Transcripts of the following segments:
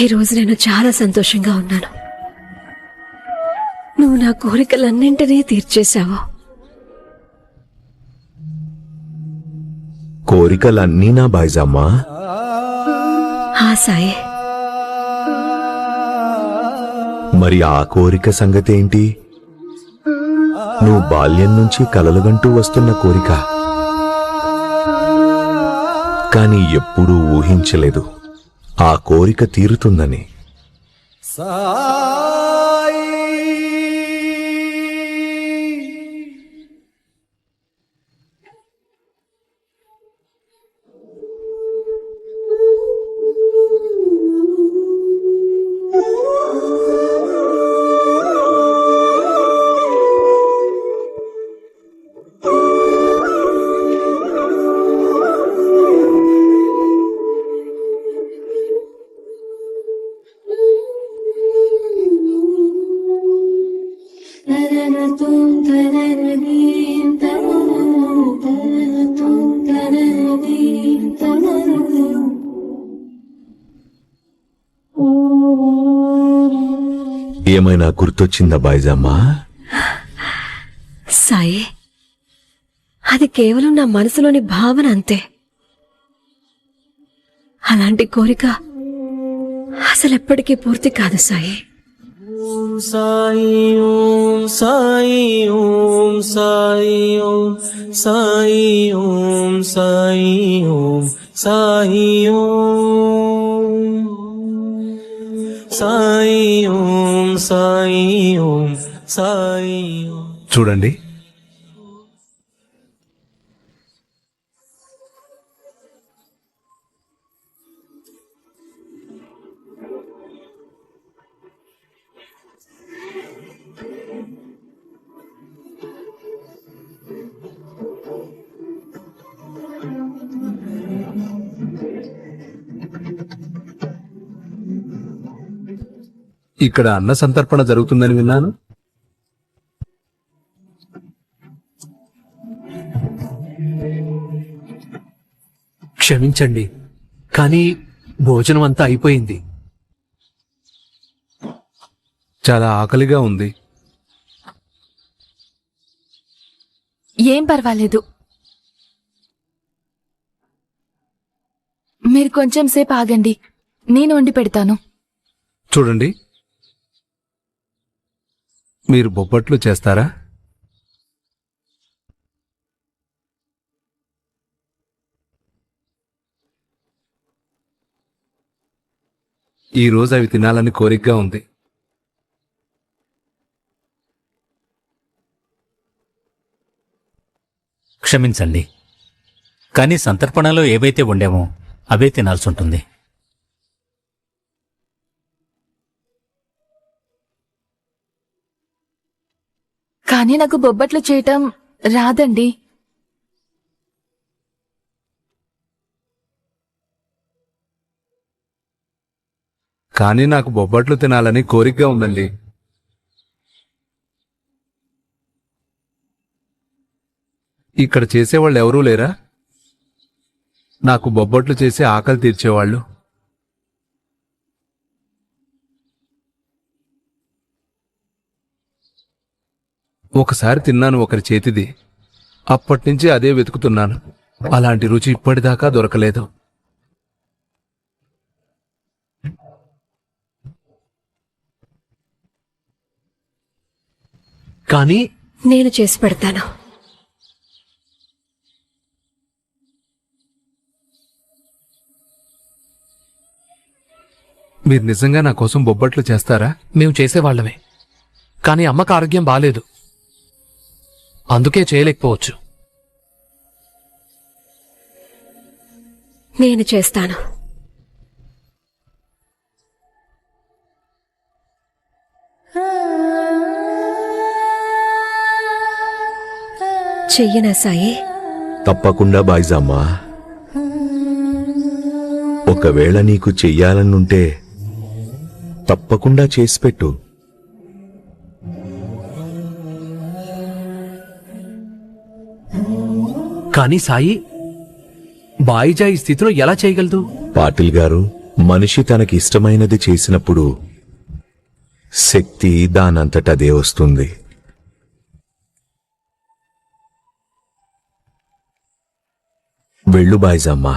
ఈరోజు నేను చాలా సంతోషంగా ఉన్నాను. నువ్వు నా కోరికలన్నింటినీ తీర్చేశావు. కోరికలన్నీ నా బాయ్జమ్మా? ఆ సాయి. మరి ఆ కోరిక సంగతి ఏంటి నువ్వు బాల్యం నుంచి కలలుగంటూ వస్తున్న కోరిక. కాని ఎప్పుడూ ఊహించలేదు. ఆ కోరిక తీరుతుందని. ఏమైనా గుర్తొచ్చిందా బాయిజమ్మా సాయి అది కేవలం నా మనసులోని భావన అంతే. అలాంటి కోరిక అసలు ఎప్పటికీ పూర్తి కాదు సాయి. సాయి ఓం సాయి ఓం సాయి ఓం సాయి ఓం సాయి ఓం సాయి ఓం సాయి ఓం చూడండి. ఇక్కడ అన్న సంతర్పణ జరుగుతుందని విన్నాను. క్షమించండి కానీ భోజనం అంతా అయిపోయింది. చాలా ఆకలిగా ఉంది. ఏం పర్వాలేదు. మీరు కొంచెం సేపు ఆగండి నేను వండి పెడతాను. చూడండి. మీరు బొబ్బట్లు చేస్తారా? ఈరోజు అవి తినాలని కోరికగా ఉంది. క్షమించండి. కానీ సంతర్పణలో ఏవైతే ఉండేమో అవే తినాల్సి ఉంటుంది. కానీ నాకు బొబ్బట్లు చేయటం రాదండి. కానీ నాకు బొబ్బట్లు తినాలని కోరికగా ఉందండి. ఇక్కడ చేసేవాళ్ళు ఎవరూ లేరా? నాకు బొబ్బట్లు చేసి ఆకలి తీర్చేవాళ్ళు. ఒకసారి తిన్నాను ఒకరి చేతిది. అప్పటినుంచి అదే వెతుకుతున్నాను. అలాంటి రుచి ఇప్పటిదాకా దొరకలేదు. కానీ నేను చేసి పెడతాను. మీరు నిజంగా నా కోసం బొబ్బట్లు చేస్తారా? మేము చేసేవాళ్ళమే. కానీ అమ్మకు ఆరోగ్యం బాలేదు. అందుకే చేయలేకపోవచ్చు. నేను చేస్తాను. చెయ్యనా సాయి? తప్పకుండా బాయ్జమ్మా ఒకవేళ నీకు చెయ్యాలనుంటే తప్పకుండా చేసిపెట్టు కానీ సాయి బాయిజా ఈ స్థితిలో ఎలా చేయగలదు? పాటిల్ గారు మనిషి తనకి ఇష్టమైనది చేసినప్పుడు శక్తి దానంతటదే వస్తుంది. వెళ్ళు బాయిజమ్మా.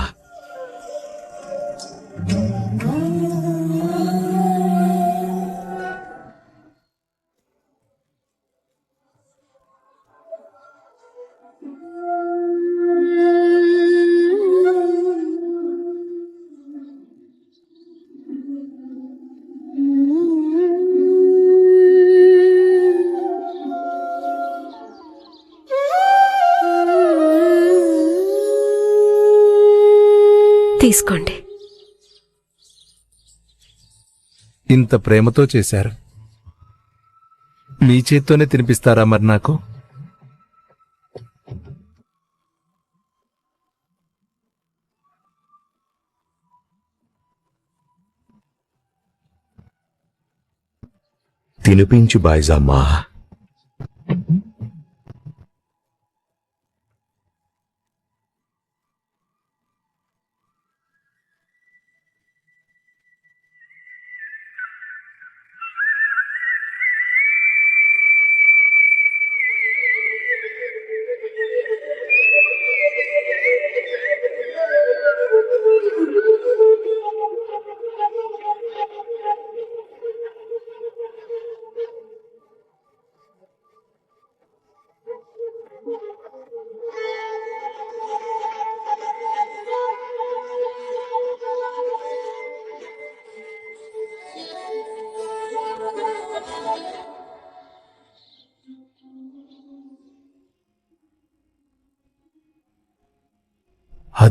తీసుకోండి. ఇంత ప్రేమతో చేశారు. మీ చేత్తోనే తినిపిస్తారా మరి నాకు? తినిపించు బాయ్జమ్మా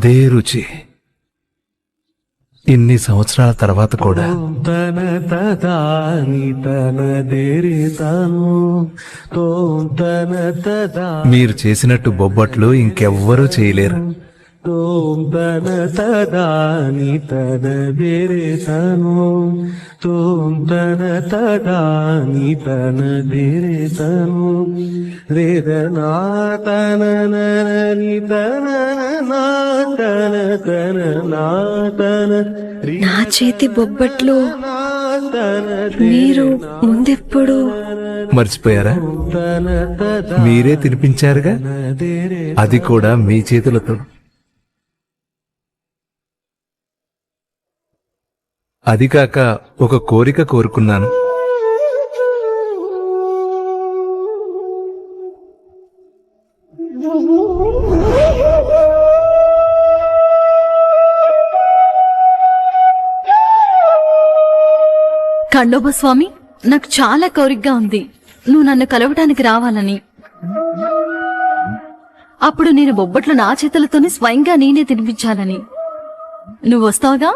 అదే రుచి. ఇన్ని సంవత్సరాల తర్వాత కూడా. తన తదాని తన తను తోం తన తదా మీరు చేసినట్టు బొబ్బట్లు ఇంకెవ్వరూ చేయలేరు. తోం తన తదాని తన దేరి తను తోం తన తదాని తన దేరి తను రేదనా తన నని తన నా తన తన నా తన రి నా చేతి బొబ్బట్లు మీరు ముందెప్పుడు మర్చిపోయారా? తన తద మీరే తినిపించారుగా? అది కూడా మీ చేతులతో. అదికాక ఒక కోరిక కోరుకున్నాను. ఖండోబ స్వామి నాకు చాలా కోరికగా ఉంది. నువ్వు నన్ను కలవటానికి రావాలని. అప్పుడు నేను బొబ్బట్లు నా చేతులతోనే స్వయంగా నేనే తినిపించాలని. నువ్వు వస్తావుగా?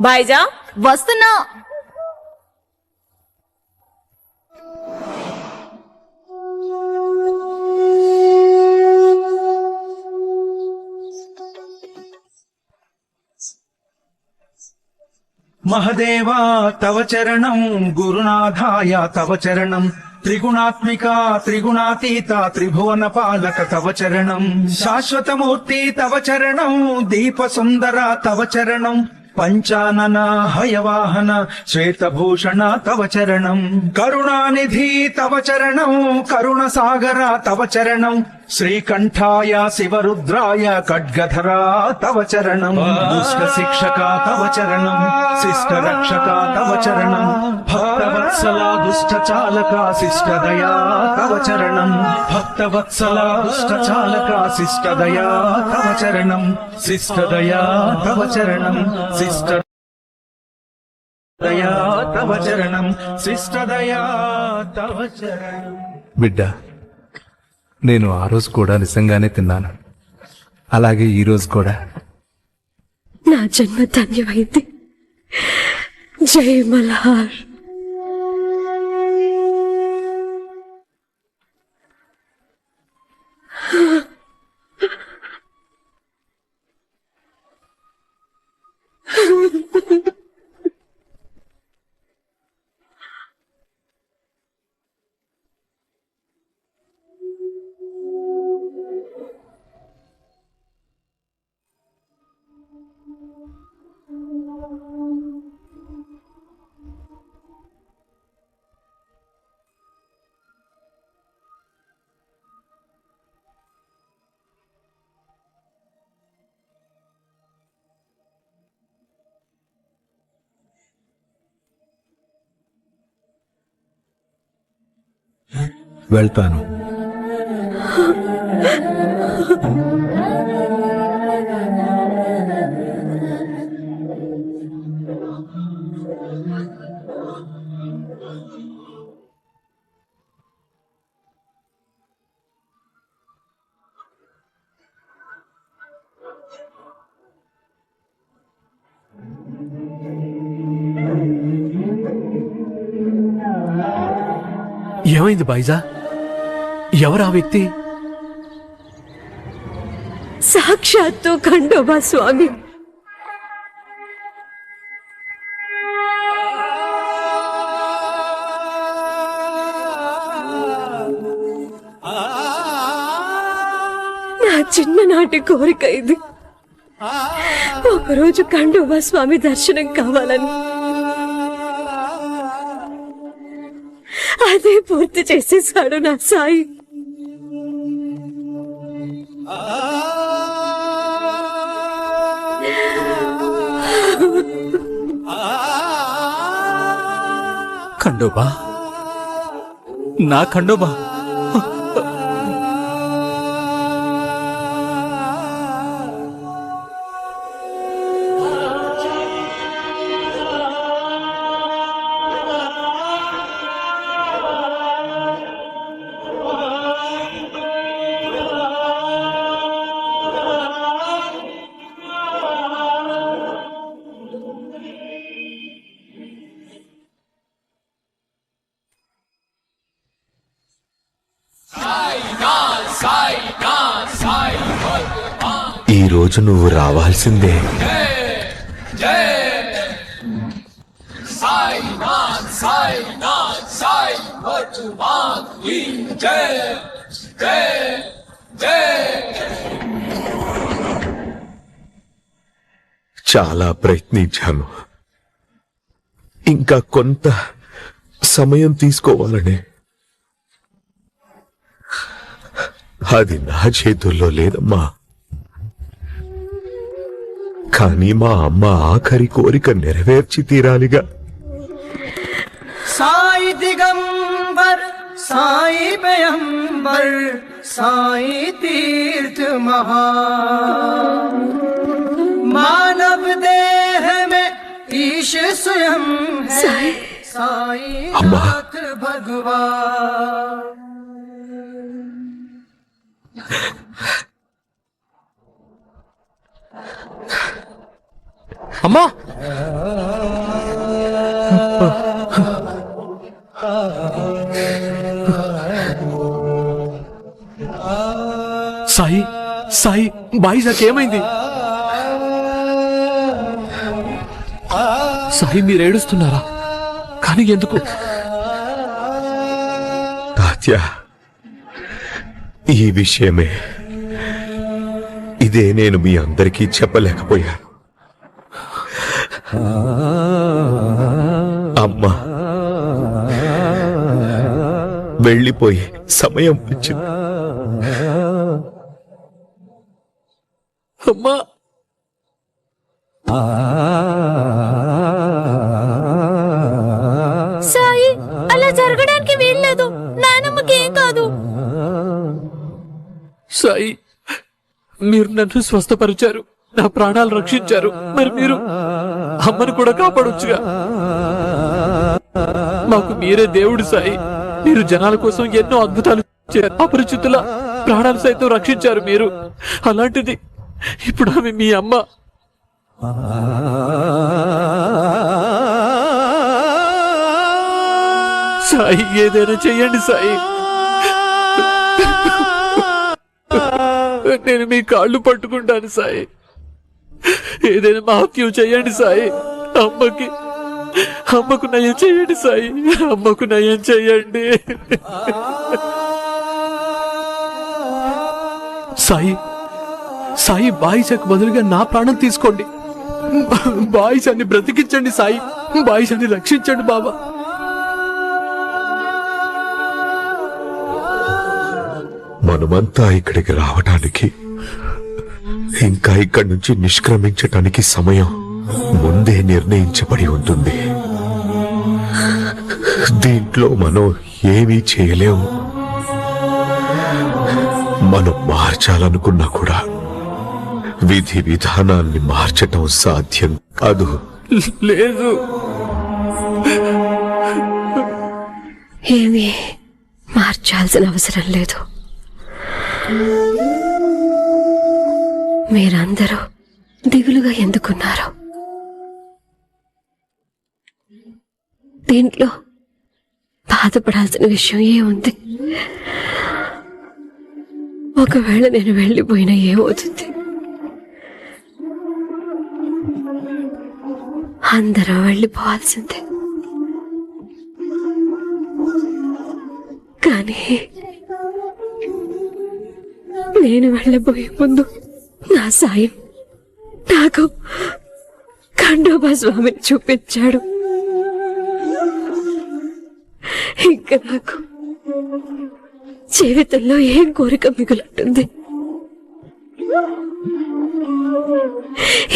భాయిజా వస్తున్నా. మహదేవా తవ చరణం. గురునాథాయ తవ చరణం. త్రిగుణాత్మిక త్రిగుణాతీత త్రిభువన పాలక తవ చరణం. శాశ్వతమూర్తి తవ చరణం. దీప సుందర తవ చరణం. పంచానన హయవాహన శ్వేతభూషణ తవ చరణం. కరుణానిధి తవ చరణం. కరుణ సాగర తవ చరణం. శ్రీకంఠాయ శివరుద్రాయ ఖడ్గధరా తవ చరణం. దుష్ట శిక్షక తవ చరణం. శిష్ట రక్షక తవ చరణం. భక్తవత్సల దుష్ట చాలక శిష్ట దయా తవ చరణం. భక్తవత్సల దుష్ట చాలక శిష్ట దయా తవ చరణం. శిష్ట దయా తవ చరణం. శిష్ట దయా తవ చరణం. శిష్ట దయా తవ చరణం. బిడ్డ నేను ఆ రోజు కూడా నిజంగానే తిన్నాను. అలాగే ఈ రోజు కూడా. నా జన్మ ధన్యమైంది. జై మల్హార్. వెళ్తాను. ఏమైంది బైజా ఎవరా వ్యక్తి? సాక్షాత్తు ఖండోబా స్వామి. నా చిన్ననాటి కోరిక ఇది. ఒకరోజు ఖండోబా స్వామి దర్శనం కావాలని. అదే పూర్తి చేసేసాడు నా సాయి. ఖండోబా నా ఖండోబా రోజు నువ్వు రావాల్సిందే. చాలా ప్రయత్నించాను. ఇంకా కొంత సమయం తీసుకోవాలని. అది నా చేతుల్లో లేదమ్మా. కానీ మా అమ్మ ఆఖరి కోరిక నెరవేర్చి తీరాలిగా. సాయి దిగంబర్ సాయి పెయంబర్ సాయి తీర్థ మహా. మానవ దేహ మే ఈశ స్వయం సాయి. సాయి భగవాన్. అమ్మా. సాయి సాయి బాయిజాకి ఏమైంది? సాయి మీరు ఏడుస్తున్నారా? కానీ ఎందుకు? తాత్య ఈ విషయమే. ఇదే నేను మీ అందరికీ చెప్పలేకపోయాను. అమ్మా. వెళ్ళిపోయి సమయం వచ్చింది. అమ్మా. సాయి అలా జరగడానికి వీల్లేదు. నానమ్మకి ఏం కాదు. సాయి మీరు నన్ను స్వస్థపరిచారు. నా ప్రాణాలు రక్షించారు. మరి మీరు అమ్మను కూడా కాపాడొచ్చుగా. మాకు మీరే దేవుడు సాయి. మీరు జనాల కోసం ఎన్నో అద్భుతాలు అపరిచితుల ప్రాణాలు సైతం రక్షించారు మీరు. అలాంటిది ఇప్పుడు ఆమె మీ అమ్మ. సాయి ఏదైనా చెయ్యండి సాయి. నేను మీ కాళ్ళు పట్టుకుంటాను సాయి. ఏదైనా మహత్యం చెయ్యండి సాయి. అమ్మకి అమ్మకు నయం చేయండి సాయి. అమ్మకు నయం చేయండి. సాయి సాయి బాయిషకు బదులుగా నా ప్రాణం తీసుకోండి. బాయిషాన్ని బ్రతికించండి సాయి. బాయిషాన్ని రక్షించండి బాబా. మనమంతా ఇక్కడికి రావటానికి ఇంకా ఇక్కడి నుంచి నిష్క్రమించటానికి సమయం ముందే నిర్ణయించబడి ఉంటుంది. దీంట్లో మనం ఏమీ చేయలేము మనం మార్చాలనుకున్నా కూడా విధి విధానాల్ని మార్చటం సాధ్యం కాదు. లేదు. ఏమీ మార్చాల్సిన అవసరం లేదు. మీరందరూ దిగులుగా ఎందుకున్నారు? దీంట్లో బాధపడాల్సిన విషయం ఏముంది? ఒకవేళ నేను వెళ్ళిపోయినా ఏమవుతుంది? అందరూ వెళ్ళిపోవాల్సిందే. కానీ నేను వెళ్ళబోయే ముందు నా సాయం నాకు ఖండోబా స్వామిని చూపించాడు. ఇంకా నాకు జీవితంలో ఏం కోరిక మిగులుంటుంది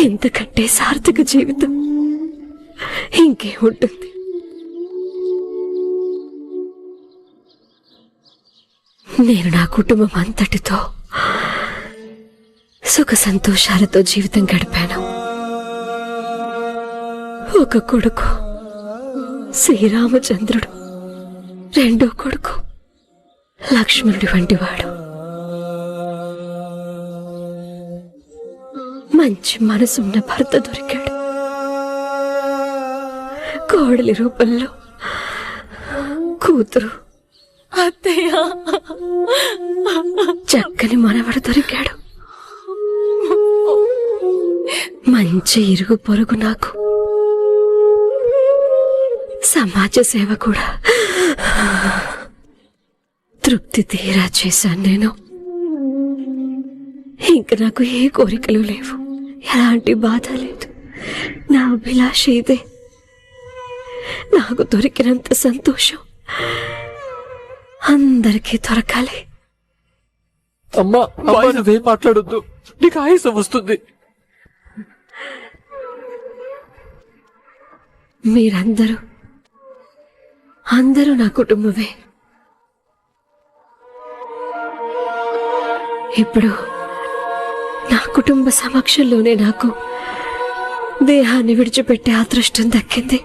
ఇంతకంటే సార్థక జీవితం ఇంకేముంటుంది? నేను నా కుటుంబం అంతటితో సుఖ సంతోషాలతో జీవితం గడిపాను. ఒక కొడుకు శ్రీరామచంద్రుడు. రెండో కొడుకు లక్ష్మణుడి వంటివాడు మంచి మనసున్న భర్త దొరికాడు. కోడలి రూపంలో కూతురు అత్తయ్య. చక్కని మనవడు దొరికాడు. మంచి ఇరుగు పొరుగు నాకు. సమాజ సేవ కూడా తృప్తి తీరా చేశాను నేను. ఇంక నాకు ఏ కోరికలు లేవు. ఎలాంటి బాధ లేదు. నా అభిలాష ఇదే. నాకు దొరికినంత సంతోషం అందరికీ దొరకాలి. అమ్మా అమ్మా నువ్వేం మాట్లాడొద్దు. నీకు ఆయాసం వస్తుంది. మీరందరూ అందరూ నా కుటుంబమే. ఇప్పుడు నా కుటుంబ సమక్షంలోనే నాకు దేహాన్ని విడిచిపెట్టే అదృష్టం దక్కింది.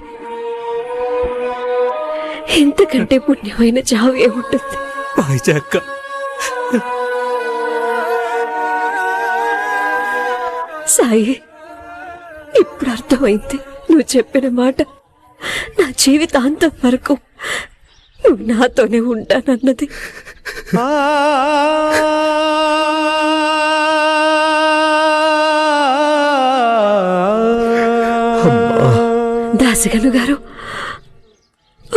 ఎంతకంటే పుణ్యమైన చావు ఏముంటుంది? సాయి ఇప్పుడు అర్థమైంది. నువ్వు చెప్పిన మాట నా జీవితాంతం వరకు నువ్వు నాతోనే ఉంటానన్నది. దాసిగను గారు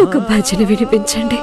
ఒక భజన వినిపించండి.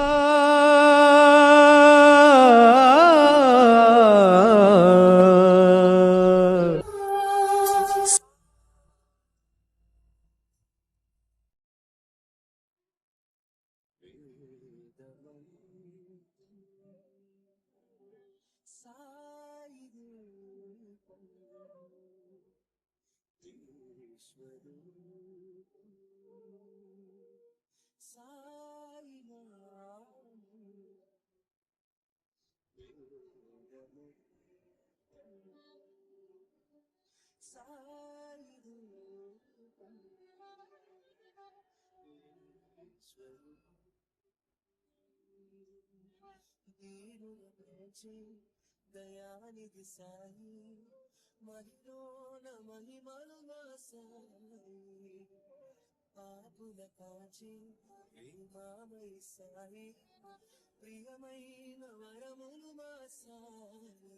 దయానిధి సాయి మహిళోన మహిమలు మా సాయి పాపుల కాచి ప్రేమామై సాయి ప్రియమైన వరములు మా సాయి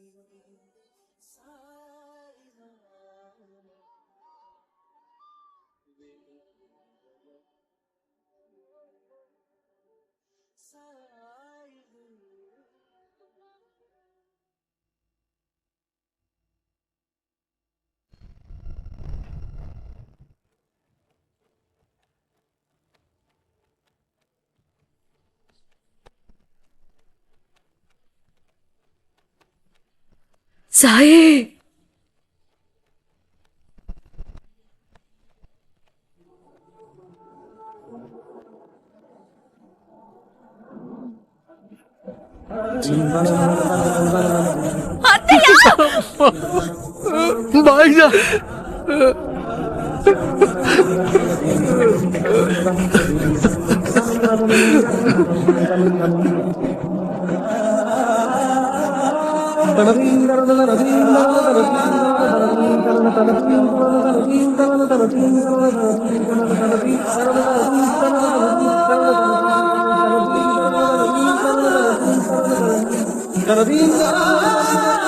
సాయి సాయి సాయి iya. Karabinda